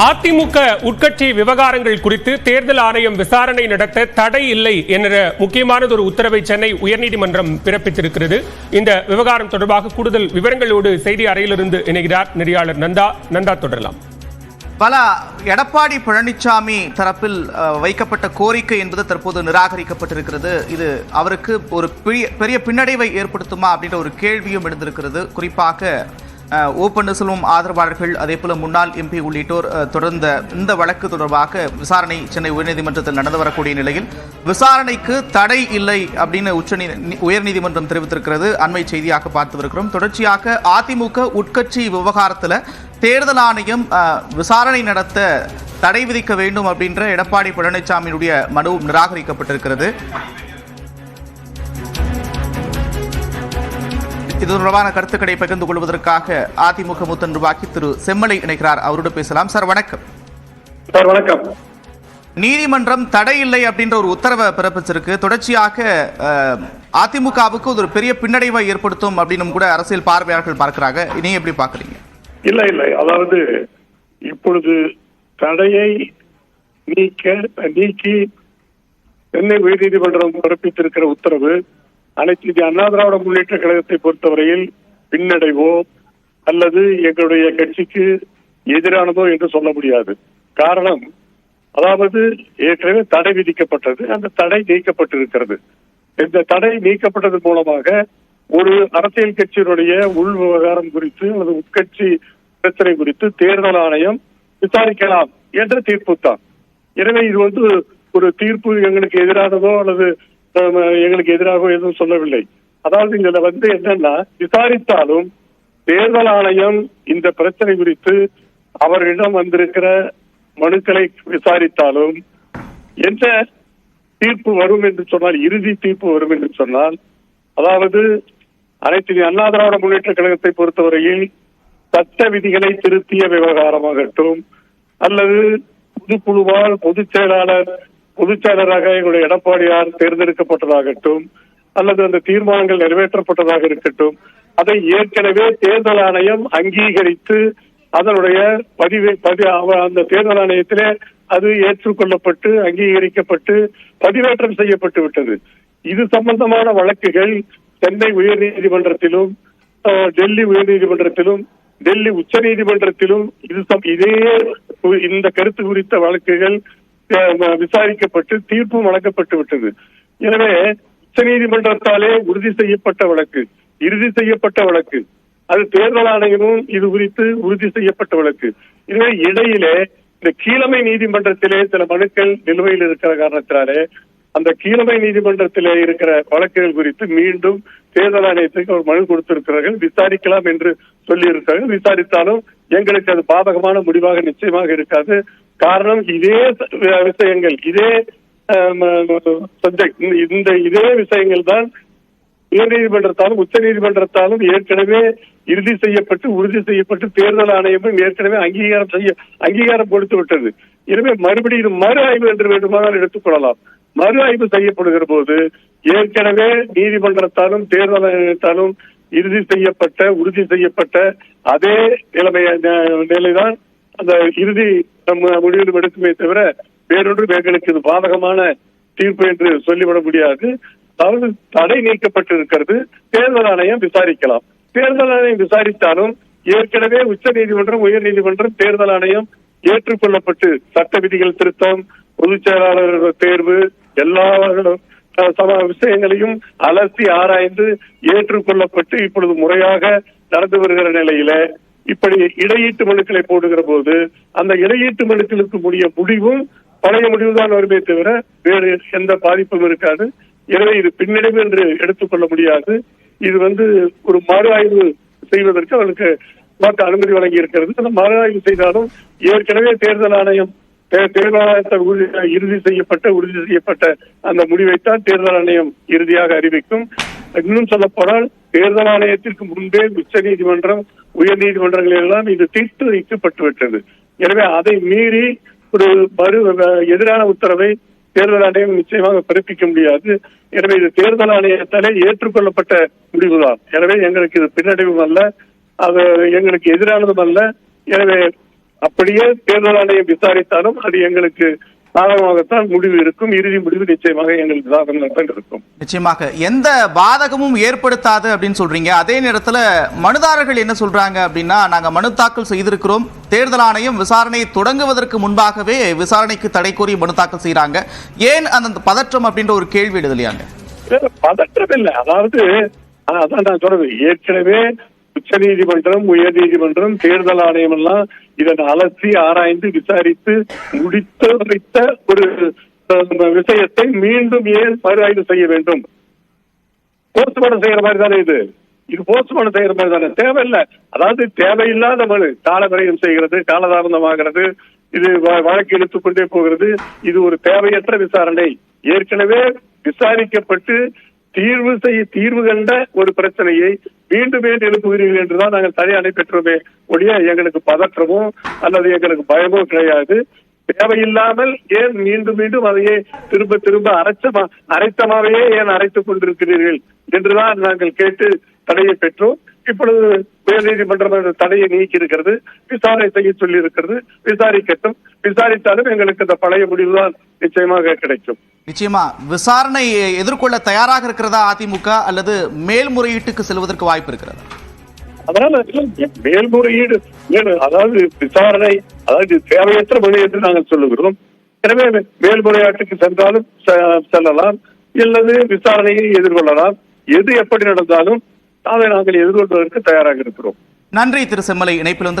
அதிமுக உட்கட்சி விவகாரங்கள் குறித்து தேர்தல் ஆணையம் விசாரணை நடத்த தடை இல்லை என்ற முக்கியமானது ஒரு உத்தரவை சென்னை உயர்நீதிமன்றம் பிறப்பித்திருக்கிறது. இந்த விவகாரம் தொடர்பாக கூடுதல் விவரங்களோடு செய்தி அறையிலிருந்து இணைகிறார் நெறியாளர் நந்தா. நந்தா தொடரலாம். பல எடப்பாடி பழனிசாமி தரப்பில் வைக்கப்பட்ட கோரிக்கை என்பது தற்போது நிராகரிக்கப்பட்டிருக்கிறது. இது அவருக்கு ஒரு பெரிய- பெரிய பின்னடைவை ஏற்படுத்துமா அப்படின்ற ஒரு கேள்வியும் எழுந்திருக்கிறது. குறிப்பாக ஓ பன்னீர்செல்வம் ஆதரவாளர்கள் அதே போல முன்னாள் எம்பி உள்ளிட்டோர் தொடர்ந்த இந்த வழக்கு தொடர்பாக விசாரணை சென்னை உயர்நீதிமன்றத்தில் நடந்து வரக்கூடிய நிலையில் விசாரணைக்கு தடை இல்லை அப்படின்னு உச்ச உயர்நீதிமன்றம் தெரிவித்திருக்கிறது. அண்மை செய்தியாக பார்த்து வருகிறோம் தொடர்ச்சியாக அதிமுக உட்கட்சி விவகாரத்தில் தேர்தல் ஆணையம் விசாரணை நடத்த தடை விதிக்க வேண்டும் அப்படின்ற எடப்பாடி பழனிசாமியினுடைய மனுவும் நிராகரிக்கப்பட்டிருக்கிறது. இது தொடர்பான கருத்துக்களை பகிர்ந்து கொள்வதற்காக அதிமுக மூத்த நிர்வாகி திரு செம்மலை இணைகிறார். அவரோடு பேசலாம். சார் வணக்கம். சார் வணக்கம். நீதிமன்றம் தடை இல்லை அப்படின்ற ஒரு உத்தரவை பிறப்பிச்சிருக்கு. தொடர்ச்சியாக அதிமுகவுக்கு ஒரு பெரிய பின்னடைவை ஏற்படுத்தும் அப்படின்னு கூட அரசியல் பார்வையாளர்கள் பார்க்கிறாங்க. நீங்க எப்படி பாக்குறீங்க இல்ல இல்லை. அதாவது இப்பொழுது தடையை நீக்க நீக்கி சென்னை உயர்நீதிமன்றம் பிறப்பித்திருக்கிற உத்தரவு அனைத்து இந்திய அண்ணா திராவிட முன்னேற்ற கழகத்தை பொறுத்தவரையில் பின்னடைவோ அல்லது எங்களுடைய கட்சிக்கு எதிரானதோ என்று சொல்ல முடியாது. காரணம் அதாவது ஏற்கனவே தடை விதிக்கப்பட்டது அந்த தடை நீக்கப்பட்டிருக்கிறது. இந்த தடை நீக்கப்பட்டது மூலமாக ஒரு அரசியல் கட்சியினுடைய உள் விவகாரம் குறித்து அல்லது உட்கட்சி பிரச்சனை குறித்து தேர்தல் ஆணையம் விசாரிக்கலாம் என்ற தீர்ப்பு தான். எனவே இது வந்து ஒரு தீர்ப்பு எங்களுக்கு எதிரானதோ அல்லது எங்களுக்கு எதிராக எதுவும் சொல்லவில்லை. அதாவது இதுல வந்து என்னன்னா விசாரித்தாலும் தேர்தல் ஆணையம் இந்த பிரச்சனை குறித்து அவர்களிடம் வந்திருக்கிற மனுக்களை விசாரித்தாலும் எந்த தீர்ப்பு வரும் என்று சொன்னால் இறுதி தீர்ப்பு வரும் என்று சொன்னால் அதாவது அனைத்து அண்ணா திராவிட முன்னேற்ற கழகத்தை பொறுத்தவரையில் சட்ட விதிகளை திருத்திய விவகாரமாகட்டும் அல்லது பொதுக்குழுவால் பொதுச் செயலாளர் பொதுச்செயலராக எங்களுடைய எடப்பாடியார் தேர்ந்தெடுக்கப்பட்டதாகட்டும் அல்லது அந்த தீர்மானங்கள் நிறைவேற்றப்பட்டதாக இருக்கட்டும் அதை ஏற்கனவே தேர்தல் ஆணையம் அங்கீகரித்து அதனுடைய பதிவு பதி அந்த தேர்தல் ஆணையத்திலே அது ஏற்றுக்கொள்ளப்பட்டு அங்கீகரிக்கப்பட்டு பதிவேற்றம் செய்யப்பட்டு விட்டது. இது சம்பந்தமான வழக்குகள் சென்னை உயர்நீதிமன்றத்திலும் அஹ், டெல்லி உயர்நீதிமன்றத்திலும் டெல்லி உச்ச நீதிமன்றத்திலும் இது இதே இந்த கருத்து குறித்த வழக்குகள் விசாரிக்கப்பட்டு தீர்ப்பும் வழங்கப்பட்டு விட்டது. எனவே உச்ச நீதிமன்றத்தாலே உறுதி செய்யப்பட்ட வழக்கு. இறுதி செய்யப்பட்ட வழக்கு. அது தேர்தல் ஆணையமும் இது குறித்து உறுதி செய்யப்பட்ட வழக்கு. இதுவே இடையிலே இந்த கீழமை நீதிமன்றத்திலே சில மனுக்கள் நிலுவையில் இருக்கிற காரணத்தினாலே அந்த கீழமை நீதிமன்றத்திலே இருக்கிற வழக்குகள் குறித்து மீண்டும் தேர்தல் ஆணையத்துக்கு ஒரு மனு கொடுத்திருக்கிறார்கள். விசாரிக்கலாம் என்று சொல்லியிருக்கிறார்கள். விசாரித்தாலும் எங்களுக்கு அது பாதகமான முடிவாக நிச்சயமாக இருக்காது. காரணம் இதே விஷயங்கள் இதே சப்ஜெக்ட் இந்த இதே விஷயங்கள் தான் உயர் நீதிமன்றத்தாலும் உச்ச நீதிமன்றத்தாலும் ஏற்கனவே இறுதி செய்யப்பட்டு உறுதி செய்யப்பட்டு தேர்தல் ஆணையமும் ஏற்கனவே அங்கீகாரம் செய்ய அங்கீகாரம் கொடுத்து விட்டது. எனவே மறுபடியும் இது மறு ஆய்வு என்று வேண்டுமானால் எடுத்துக்கொள்ளலாம். மறு ஆய்வு செய்யப்படுகிற போது ஏற்கனவே நீதிமன்றத்தாலும் தேர்தல் ஆணையத்தாலும் இறுதி செய்யப்பட்ட உறுதி செய்யப்பட்ட அதே நிலைமை நிலைதான் அந்த இறுதி நம்ம முடிவு எடுக்குமே தவிர வேறொன்றும் எங்களுக்கு இது பாதகமான தீர்ப்பு என்று சொல்லிவிட முடியாது. அதாவது தடை நீக்கப்பட்டிருக்கிறது. தேர்தல் ஆணையம் விசாரிக்கலாம். தேர்தல் ஆணையம் விசாரித்தாலும் ஏற்கனவே உச்ச நீதிமன்றம் உயர் நீதிமன்றம் தேர்தல் ஆணையம் ஏற்றுக்கொள்ளப்பட்டு சட்ட விதிகள் திருத்தம் பொதுச் செயலாளர் தேர்வு எல்லா சம விஷயங்களையும் அலசி ஆராய்ந்து ஏற்றுக்கொள்ளப்பட்டு இப்பொழுது முறையாக நடந்து வருகிற நிலையில இப்படி இடையீட்டு மனுக்களை போடுகிற போது அந்த இடையீட்டு மனுக்களுக்கு முடிய முடிவும் பழைய முடிவுதான் வருமே தவிர வேறு எந்த பாதிப்பும் இருக்காது. எனவே இது பின்னடைவு என்று எடுத்துக்கொள்ள முடியாது. இது வந்து ஒரு மறு ஆய்வு செய்வதற்கு அவருக்கு மாற்று அனுமதி வழங்கி இருக்கிறது அந்த மறு ஆய்வு செய்தாலும் ஏற்கனவே தேர்தல் ஆணையம் தேர்தல் ஆணையத்தை இறுதி செய்யப்பட்ட உறுதி செய்யப்பட்ட அந்த முடிவைத்தான் தேர்தல் ஆணையம் இறுதியாக அறிவிக்கும். இன்னும் சொல்லப்போனால் தேர்தல் ஆணையத்திற்கு முன்பே உச்ச நீதிமன்றம் உயர் நீதிமன்றங்கள் எல்லாம் இது தீர்த்து வைக்கப்பட்டுவிட்டது. எனவே அதை மீறி ஒரு மறு எதிரான உத்தரவை தேர்தல் ஆணையம் நிச்சயமாக பிறப்பிக்க முடியாது. எனவே இது தேர்தல் ஆணையத்தாலே ஏற்றுக்கொள்ளப்பட்ட முடிவுதான். எனவே எங்களுக்கு இது பின்னடைவும் அல்ல அது எங்களுக்கு எதிரானதும் அல்ல. எனவே அப்படியே தேர்தல் ஆணையம் விசாரித்தாலும் அது எங்களுக்கு சாதகமாகத்தான் முடிவு இருக்கும். இறுதி முடிவு நிச்சயமாக எங்களுக்கு சாதகமாகத்தான் இருக்கும். நிச்சயமாக. எந்த பாதகமும் ஏற்படுத்தாது அப்படின்னு சொல்றீங்க. அதே நேரத்துல மனுதாரர்கள் என்ன சொல்றாங்க அப்படின்னா நாங்க மனு தாக்கல் செய்திருக்கிறோம். தேர்தல் ஆணையம் விசாரணை தொடங்குவதற்கு முன்பாகவே விசாரணைக்கு தடை கோரி மனு தாக்கல் செய்றாங்க. ஏன் அந்த பதற்றம் அப்படின்ற ஒரு கேள்வி எழுதலையாங்க பதற்றம் இல்லை. அதாவது அதான் நான் சொல்றது. ஏற்கனவே உச்ச நீதிமன்றம் உயர் நீதிமன்றம் தேர்தல் ஆணையம் எல்லாம் இதன் அலசி ஆராய்ந்து விசாரித்து முடித்து வைத்த ஒரு விஷயத்தை மீண்டும் ஏன் மறுஆய்வு செய்ய வேண்டும்? போஸ்ட்மார்டம் செய்யற மாதிரி தானே இது? இது போஸ்ட்மார்டம் செய்யற மாதிரி தானே தேவையில்லை. அதாவது தேவையில்லாத மனு காலவிரயம் செய்கிறது காலதாமதமாகிறது இது வ- வழக்கு இழுத்துக் கொண்டே போகிறது. இது ஒரு தேவையற்ற விசாரணை. ஏற்கனவே விசாரிக்கப்பட்டு தீர்வு செய்ய தீர்வு கண்ட ஒரு பிரச்சனையை மீண்டும் மீண்டும் எழுப்புகிறீர்கள் என்றுதான் நாங்கள் தனியாணை பெற்றோமே ஒழிய எங்களுக்கு பதற்றமோ அல்லது எங்களுக்கு பயமோ கிடையாது. தேவையில்லாமல் ஏன் மீண்டும் மீண்டும் அதையே திரும்ப திரும்ப அரைச்சமா அரைத்தமாகவே ஏன் அரைத்துக் கொண்டிருக்கிறீர்கள் என்றுதான் நாங்கள் கேட்டு தடையை பெற்றோம். இப்பொழுது உயர்நீதிமன்றம் அந்த தடையை நீக்கி இருக்கிறது விசாரணை செய்ய சொல்லி இருக்கிறது விசாரிக்கட்டும். விசாரித்தாலும் எங்களுக்கு இந்த பழைய முடிவுதான் நிச்சயமாக கிடைக்கும். நிச்சயமா விசாரணை எதிர்கொள்ள தயாராக இருக்கிறதா அதிமுக அல்லது மேல்முறையீட்டுக்கு செல்வதற்கு வாய்ப்பு இருக்கிறதா? அதனால மேல்முறையீடு மேல் அதாவது விசாரணை அதாவது தேவையற்ற மொழி என்று நாங்கள் சொல்லுகிறோம். எனவே மேல்முறையாட்டுக்கு சென்றாலும் செல்லலாம். அல்லது விசாரணையை எதிர்கொள்ளலாம். எது எப்படி நடந்தாலும் அதை நாங்கள் எதிர்கொள்வதற்கு தயாராக இருக்கிறோம். நன்றி திரு செம்மலை இணைப்பில் வந்து